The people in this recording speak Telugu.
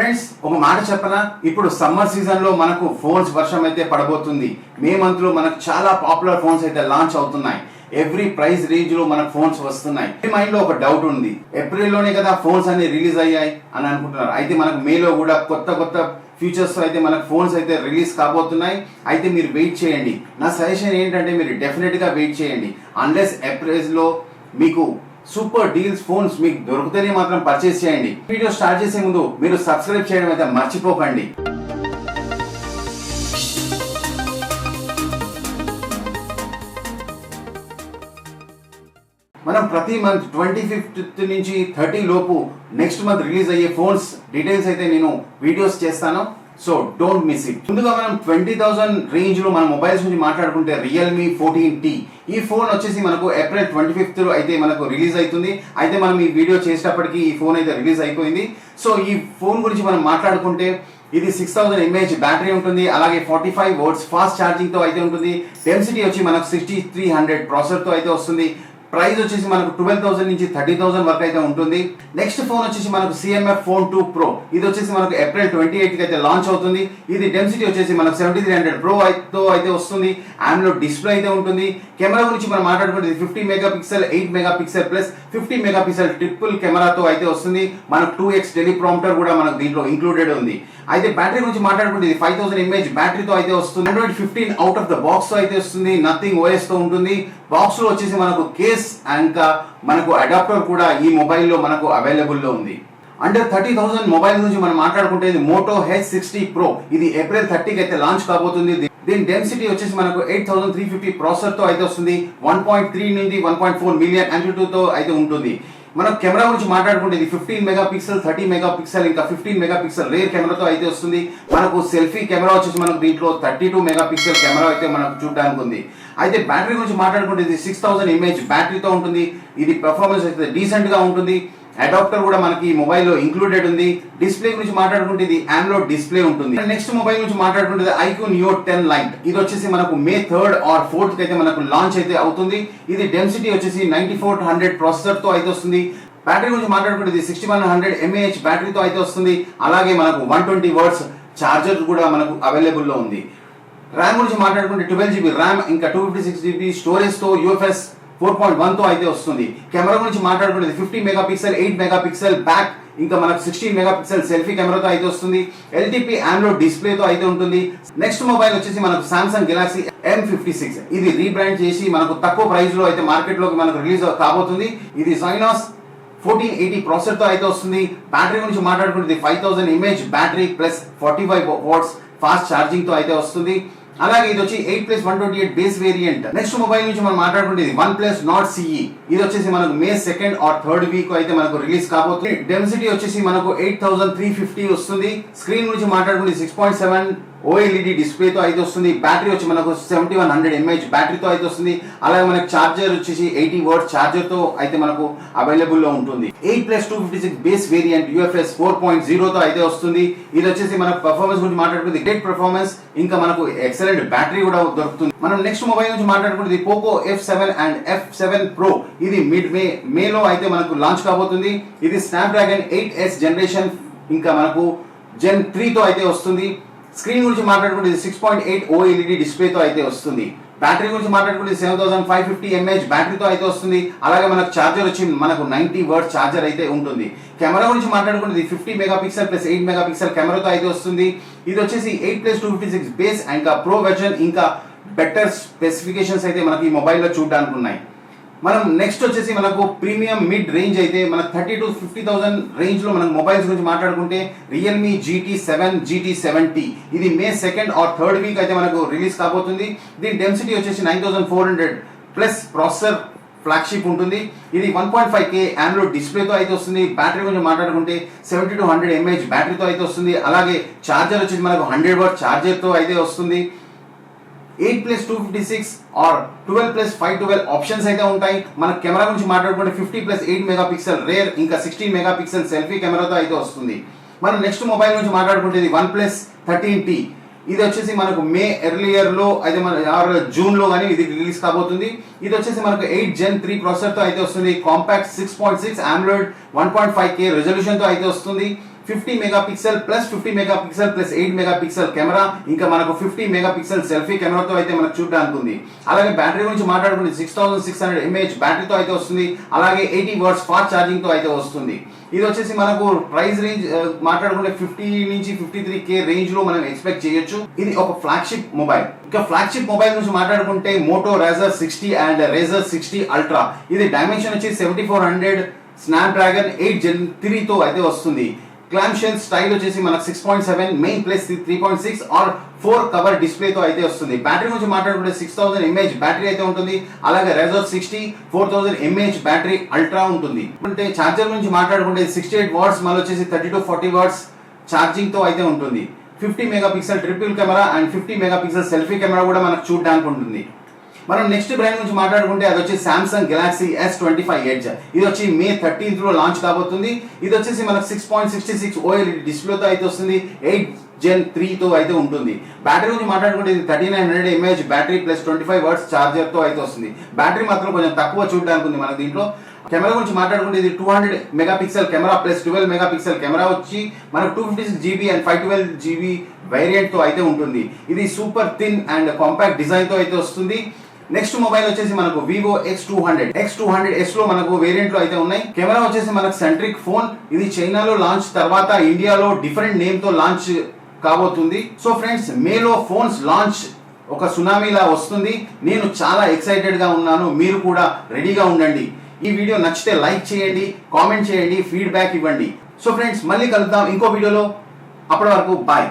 ఫ్రెండ్స్ ఒక మాట చెప్పనా? ఇప్పుడు సమ్మర్ సీజన్లో మనకు ఫోన్స్ వర్షం అయితే పడబోతుంది. మే మంత్లో మనకు చాలా పాపులర్ ఫోన్స్ అయితే లాంచ్ అవుతున్నాయి. ఎవ్రీ ప్రైస్ రేంజ్లో మనకు ఫోన్స్ వస్తున్నాయి. మైండ్లో ఒక డౌట్ ఉంది. ఏప్రిల్లోనే కదా ఫోన్స్ అన్ని రిలీజ్ అయ్యాయి అని అనుకుంటున్నారు. అయితే మనకు మేలో కూడా కొత్త కొత్త ఫ్యూచర్స్ అయితే మనకు ఫోన్స్ అయితే రిలీజ్ కాబోతున్నాయి. అయితే మీరు వెయిట్ చేయండి. నా సజెషన్ ఏంటంటే మీరు డెఫినెట్గా వెయిట్ చేయండి. అన్లెస్ ఏప్రిల్లో మీకు సూపర్ డీల్స్ ఫోన్స్ మీకు దొరుకుతాయి మాత్రం పర్చేస్ చేయండి. వీడియో స్టార్ట్ చేసే ముందు మీరు సబ్స్క్రైబ్ చేయడం అయితే మర్చిపోకండి. మనం ప్రతి మంత్ ట్వంటీ ఫిఫ్త్ నుంచి థర్టీ లోపు నెక్స్ట్ మంత్ రిలీజ్ అయ్యే ఫోన్స్ డీటెయిల్స్ అయితే నేను వీడియోస్ చేస్తాను. So don't miss it. ముందుగా మనం ట్వంటీ థౌసండ్ రేంజ్లో మన మొబైల్స్ గురించి మాట్లాడుకుంటే రియల్మీ ఫోర్టీన్ టీ ఈ ఫోన్ వచ్చేసి మనకు ఏప్రిల్ ట్వంటీ ఫిఫ్త్ అయితే మనకు రిలీజ్ అవుతుంది. అయితే మనం ఈ వీడియో చేసేటప్పటికి ఈ ఫోన్ అయితే రిలీజ్ అయిపోయింది. సో ఈ ఫోన్ గురించి మనం మాట్లాడుకుంటే ఇది సిక్స్ థౌసండ్ ఎంఏహెచ్ బ్యాటరీ ఉంటుంది. అలాగే ఫార్టీ ఫైవ్ వర్డ్స్ ఫాస్ట్ ఛార్జింగ్తో అయితే ఉంటుంది. డెన్సిటీ వచ్చి మనకు సిక్స్టీ త్రీ హండ్రెడ్ ప్రాసెసర్తో అయితే వస్తుంది. ప్రైస్ వచ్చేసి మనకు ట్వెల్వ్ థౌసండ్ నుంచి థర్టీ థౌసండ్ వరకు అయితే ఉంటుంది. నెక్స్ట్ ఫోన్ వచ్చేసి మనకు సిఎంఎఫ్ ఫోన్ టూ ప్రో ఇది వచ్చేసి మనకు ఏప్రిల్ ట్వంటీ ఎయిట్కి అయితే లాంచ్ అవుతుంది. ఇది డెన్సిటీ వచ్చేసి మనకు సెవెంటీ త్రీ హండ్రెడ్ ప్రో తో అయితే వస్తుంది. ఆమెలో డిస్ప్లే అయితే ఉంటుంది. కెమెరా గురించి మనం మాట్లాడుకుంటే fifty megapixel eight megapixel plus fifty megapixel triple కెమెరాతో అయితే వస్తుంది. మనకు టూ ఎక్స్ టెలిప్రాంప్టర్ కూడా మనకు దీంట్లో ఇంక్లూడెడ్ ఉంది. అయితే బ్యాటరీ గురించి మాట్లాడుకుంటే ఇది ఫైవ్ థౌసండ్ ఎంఏహెచ్ బ్యాటరీతో అయితే వస్తుంది. Hundred fifteen out of the బాక్స్తో అయితే వస్తుంది. నథింగ్ ఓఎస్తో ఉంటుంది. బాక్స్లో వచ్చేసి మనకు కేస్ ఇంకా మనకు అడాప్టర్ కూడా ఈ మొబైల్లో మనకు అవైలబుల్లో ఉంది. అండర్ థర్టీ థౌసండ్ మొబైల్ గురించి మనం మాట్లాడుకుంటే ఇది మోటో హెచ్ సిక్స్టీ ప్రో ఇది ఏప్రిల్ థర్టీకి అయితే లాంచ్ కాబోతుంది. దీని డెన్సిటీ వచ్చేసి మనకు ఎయిట్ థౌసండ్ త్రీ ఫిఫ్టీ ప్రాసెసర్తో అయితే వస్తుంది. వన్ పాయింట్ త్రీ నుండి వన్ పాయింట్ ఫోర్ మిలియన్ యాంప్లిట్యూడ్తో అయితే ఉంటుంది. మనం కెమెరా గురించి మాట్లాడుకుంటే ఇది fifteen mega pixel thirty mega pixel ఇంకా ఫిఫ్టీన్ మెగా పిక్సెల్ రేర్ కెమెరాతో అయితే వస్తుంది. మనకు సెల్ఫీ కెమెరా వచ్చేసి మనకు దీంట్లో thirty two mega pixel camera అయితే మనకు చూడడానికి ఉంది. అయితే బ్యాటరీ గురించి మాట్లాడుకుంటే ఇది సిక్స్ థౌసండ్ ఎంఏహెచ్ బ్యాటరీతో ఉంటుంది. ఇది పెర్ఫార్మెన్స్ అయితే డీసెంట్గా ఉంటుంది. అడాప్టర్ కూడా మనకి మొబైల్లో ఇంక్లూడెడ్ ఉంది. డిస్ప్లే గురించి మాట్లాడుకుంటే ఇది ఆమ్లో డిస్ప్లే ఉంటుంది. నెక్స్ట్ మొబైల్ గురించి మాట్లాడుకుంటే ఐక్యూ నియో టెన్ లైట్ ఇది వచ్చేసి మనకు మే థర్డ్ ఆర్ ఫోర్త్ అయితే మనకు లాంచ్ అయితే అవుతుంది. ఇది డెన్సిటీ వచ్చేసి నైన్టీ ఫోర్ హండ్రెడ్ ప్రాసెసర్తో అయితే వస్తుంది. బ్యాటరీ గురించి మాట్లాడుకుంటే ఇది సిక్స్టీ వన్ హండ్రెడ్ ఎంఏహెచ్ బ్యాటరీతో అయితే వస్తుంది. అలాగే మనకు వన్ ట్వంటీ వర్డ్స్ ఛార్జర్ కూడా మనకు అవైలబుల్లో ఉంది. ర్యామ్ గురించి మాట్లాడుకుంటే ట్వెల్వ్ జీబీ ర్యామ్ ఇంకా టూ ఫిఫ్టీ సిక్స్ జీబీ స్టోరేజ్తో యూఎఫ్ఎస్ ఫోర్ పాయింట్ వన్తో అయితే వస్తుంది. కెమెరా గురించి మాట్లాడుకుంటే fifty megapixel eight megapixel back ఇంకా మనకు సిక్స్టీన్ మెగా పిక్సెల్ సెల్ఫీ కెమెరాతో అయితే వస్తుంది. ఎల్టీపీ ఆండ్రోడ్ డిస్ప్లే తో అయితే ఉంటుంది. నెక్స్ట్ మొబైల్ వచ్చేసి మనకు Samsung Galaxy M fifty six ఇది రీబ్రాండ్ చేసి మనకు తక్కువ ప్రైస్లో అయితే మార్కెట్లోకి మనకు రిలీజ్ కాబోతుంది. ఇది సైనాస్ ఫోర్టీన్ ఎయిటీ ప్రాసెసర్తో అయితే వస్తుంది. బ్యాటరీ గురించి మాట్లాడుకుంటే five thousand mAh battery plus forty five watts fast ఛార్జింగ్తో అయితే వస్తుంది. అలాగే ఇది వచ్చి eight plus one twenty eight base variant. Next mobile నుంచి మనం మాట్లాడుకుంటేది వన్ ప్లస్ నాట్ సిఈ ఇది వచ్చేసి మనకు May second or third week అయితే మనకు రిలీజ్ కాబోతుంది. డెన్సిటీ వచ్చేసి మనకు ఎయిట్ థౌసండ్ త్రీ ఫిఫ్టీ వస్తుంది. స్క్రీన్ గురించి మాట్లాడుకుంటే సిక్స్ పాయింట్ సెవెన్ ఓఎల్ఈడి డిస్ప్లేతో అయితే వస్తుంది బ్యాటరీ వచ్చి మనకు సెవెంటీ వన్ హండ్రెడ్ ఎంఏహెచ్ బ్యాటరీతో అయితే వస్తుంది అలాగే మనకు చార్జర్ వచ్చేసి ఎయిటీ వర్డ్ ఛార్జర్తో అయితే మనకు అవైలబుల్లో ఉంటుంది. Eight plus two fifty six base variant UFS four point జీరోతో అయితే వస్తుంది. ఇది వచ్చేసి మన పర్ఫార్మెన్స్ గురించి మాట్లాడుకుంది. గ్రేట్ పర్ఫార్మెన్స్ ఇంకా మనకు ఎక్సలెంట్ బ్యాటరీ కూడా దొరుకుతుంది. మనం నెక్స్ట్ మొబైల్ నుంచి మాట్లాడుకుంటే Poco F seven and F seven pro ఇది మిడ్ మే మేలో అయితే మనకు లాంచ్ కాబోతుంది. ఇది స్నాప్డ్రాగన్ ఎయిట్ ఎస్ జనరేషన్ ఇంకా మనకు జెన్ త్రీతో అయితే వస్తుంది. స్క్రీన్ గురించి మాట్లాడుకుంటే సిక్స్ పాయింట్ ఎయిట్ ఓఎల్ఈడి డిస్ప్లేతో అయితే వస్తుంది. బ్యాటరీ గురించి మాట్లాడుకుంటే seven thousand five fifty mAh బ్యాటరీతో అయితే వస్తుంది. అలాగే మనకు చార్జర్ వచ్చి మనకు నైన్టీ వర్డ్ చార్జర్ అయితే ఉంటుంది. కెమెరా గురించి మాట్లాడుకుంటే fifty megapixel plus eight megapixel కెమెరాతో అయితే వస్తుంది. ఇది వచ్చేసి eight plus two fifty six base ఇంకా ప్రో వెర్జన్ ఇంకా బెటర్ స్పెసిఫికేషన్స్ అయితే మనకి ఈ మొబైల్లో చూడడానికి ఉన్నాయి మనం నెక్స్ట్ వచ్చేసి మనకు ప్రీమియం మిడ్ రేంజ్ అయితే మన థర్టీ టు ఫిఫ్టీ థౌసండ్ రేంజ్లో మనం మొబైల్స్ గురించి మాట్లాడుకుంటే Realme GT seven GT seventy ఇది May second or third week అయితే మనకు రిలీజ్ కాబోతుంది. దీని డెన్సిటీ వచ్చేసి nine thousand four hundred plus processor flagship ఉంటుంది. ఇది one point five K Android డిస్ప్లేతో అయితే వస్తుంది. బ్యాటరీ గురించి మాట్లాడుకుంటే సెవెంటీ టు హండ్రెడ్ ఎంఏహెచ్ బ్యాటరీతో అయితే వస్తుంది. అలాగే చార్జర్ వచ్చేసి మనకు హండ్రెడ్ వాట్ చార్జర్తో అయితే వస్తుంది. Eight plus two fifty six or twelve plus five twelve options అయితే ఉంటాయి. మన కెమెరా గురించి మాట్లాడుకుంటే fifty plus eight megapixel rear ఇంకా సిక్స్టీన్ మెగా పిక్సెల్ సెల్ఫీ కెమెరాతో అయితే వస్తుంది. మనం నెక్స్ట్ మొబైల్ గురించి మాట్లాడుకుంటే ఇది వన్ ప్లస్ థర్టీన్ టీ. ఇది వచ్చేసి మనకు మే ఎర్లియర్లో అయితే మన ఆర్ జూన్లో కానీ ఇది రిలీజ్ కాబోతుంది. ఇది వచ్చేసి మనకు ఎయిట్ జెన్ త్రీ ప్రాసెసర్తో అయితే వస్తుంది. Compact six point six android one point five K రెజల్యూషన్తో అయితే వస్తుంది. Fifty megapixel plus fifty megapixel plus eight megapixel camera ఇంకా మనకు ఫిఫ్టీ మెగా పిక్సెల్ సెల్ఫీ కెమెరాతో అయితే మనకు చూడడానికి ఉంది అలాగే బ్యాటరీ గురించి మాట్లాడుకుంటే six thousand six hundred mAh బ్యాటరీతో అయితే వస్తుంది. అలాగే ఎయిటీ వర్డ్స్ ఫాస్ట్ ఛార్జింగ్తో అయితే వస్తుంది. ఇది వచ్చేసి మనకు ప్రైస్ రేంజ్ మాట్లాడుకుంటే ఫిఫ్టీ నుంచి ఫిఫ్టీ త్రీ కే రేంజ్లో మనం ఎక్స్పెక్ట్ చేయొచ్చు. ఇది ఒక ఫ్లాగ్షిప్ మొబైల్. ఇంకా ఫ్లాగ్షిప్ మొబైల్ గురించి మాట్లాడుకుంటే Moto Razr sixty and Razr sixty ultra ఇది డైమెన్షన్ వచ్చి seventy four hundred Snapdragon eight gen త్రీతో అయితే వస్తుంది. క్లామ్ స్టైల్ వచ్చేసి మనకు six point seven main plus three point six or four cover డిస్ప్లేతో అయితే వస్తుంది. బ్యాటరీ గురించి మాట్లాడుకుంటే సిక్స్ థౌసండ్ ఎంఏహెచ్ బ్యాటరీ అయితే ఉంటుంది. అలాగే Razr sixty four thousand mAh battery ultra ఉంటుంది. అంటే ఛార్జర్ గురించి మాట్లాడుకుంటే సిక్స్టీ ఎయిట్ వాట్స్ మళ్ళీ వచ్చేసి థర్టీ టు ఫార్టీ వాట్స్ ఛార్జింగ్తో అయితే ఉంటుంది. Fifty megapixel triple camera and fifty megapixel selfie camera కూడా మనకు చూడడానికి ఉంటుంది. మనం నెక్స్ట్ బ్రాండ్ గురించి మాట్లాడుకుంటే అది వచ్చి Samsung Galaxy S twenty five edge ఇది వచ్చి మే థర్టీన్త్లో లాంచ్ కాబోతుంది. ఇది వచ్చేసి మనకు six point sixty six OLED డిస్ప్లేతో అయితే వస్తుంది. ఎయిట్ జెన్ త్రీతో అయితే ఉంటుంది. బ్యాటరీ గురించి మాట్లాడుకుంటే ఇది thirty nine hundred mAh battery plus twenty five watts ఛార్జర్తో అయితే వస్తుంది. బ్యాటరీ మాత్రం కొంచెం తక్కువ చూడడానికి ఉంది మన దీంట్లో. కెమెరా గురించి మాట్లాడుకుంటే ఇది two hundred megapixel camera plus twelve megapixel camera వచ్చి మనకు two fifty six GB and five twelve GB వేరియంట్తో అయితే ఉంటుంది. ఇది సూపర్ థిన్ అండ్ కాంపాక్ట్ డిజైన్తో అయితే వస్తుంది. నెక్స్ట్ మొబైల్ వచ్చేసి మనకు Vivo X two hundred X two hundred ఎస్లో మనకు వేరియంట్లో అయితే ఉన్నాయి. కెమెరా వచ్చేసి మనకు సెంట్రిక్ ఫోన్ ఇది చైనాలో లాంచ్ తర్వాత ఇండియాలో డిఫరెంట్ నేమ్తో లాంచ్ కాబోతుంది. సో ఫ్రెండ్స్ మేలో ఫోన్స్ లాంచ్ ఒక సునామీలా వస్తుంది. నేను చాలా ఎక్సైటెడ్గా ఉన్నాను. మీరు కూడా రెడీగా ఉండండి. ఈ వీడియో నచ్చితే లైక్ చేయండి కామెంట్ చేయండి ఫీడ్బ్యాక్ ఇవ్వండి. సో ఫ్రెండ్స్ మళ్ళీ కలుద్దాం. ఇంకో వీడియోలో అప్పటి వరకు బాయ్